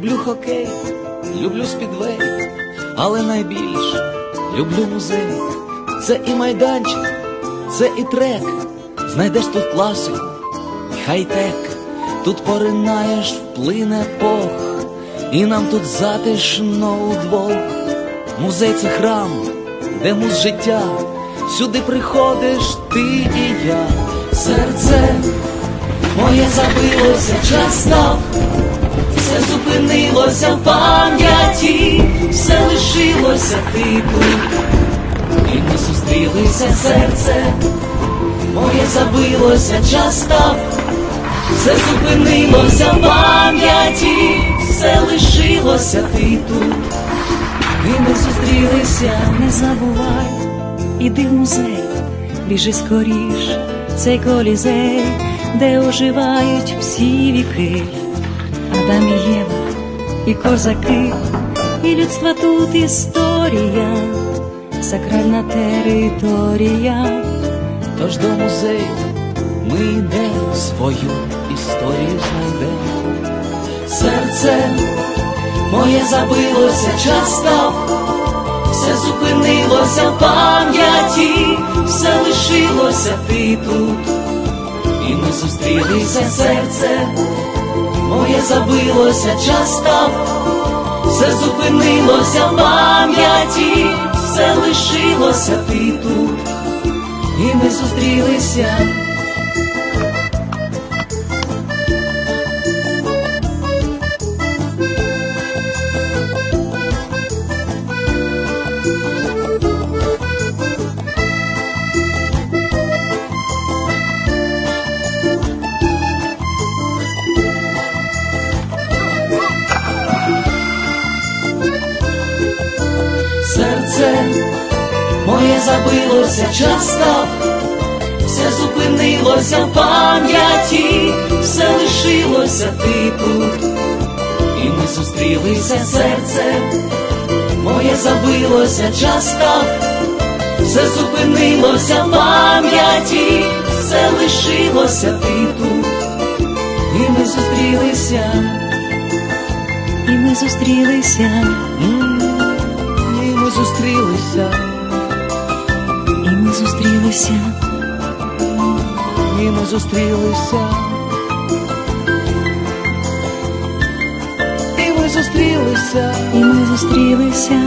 хокей, люблю спідвей, але найбільше люблю музей. Це і майданчик, це і трек. Знайдеш тут класику, хай-тек. Тут поринаєш в плин епох, і нам тут затишно удвох. Музей це храм, де муз життя. Сюди приходиш ти і я, серце моє забилося, час став, все зупинилося в пам'яті, все лишилося ти тут, і ми зустрілися, серце, моє забилося, час став, все зупинилося в пам'яті, все лишилося ти тут, і ми зустрілися. Не забувай, іди в музей, біжи скоріш, цей колізей, де оживають всі віки, Адам і Єва, і козаки, і людства тут історія, сакральна територія. Тож до музею ми йдемо, свою історію знайдемо. Серце моє забилося, час став, все зупинилося в пам'яті, все лишилося ти тут, і ми зустрілися, серце, моє забилося, час все зупинилося в пам'яті, все лишилося ти тут і ми зустрілися. Моє забилося, час став, все зупинилося в пам'яті, все лишилося ти тут, і ми зустрілися, серце, моє забилося, час став, все зупинилося в пам'яті, все лишилося ти тут, і ми зустрілися, І ми зустрілися, і ми зустрілися, зустрілися, і ми зустрілися. І ми зустрілися. і ми зустрілися.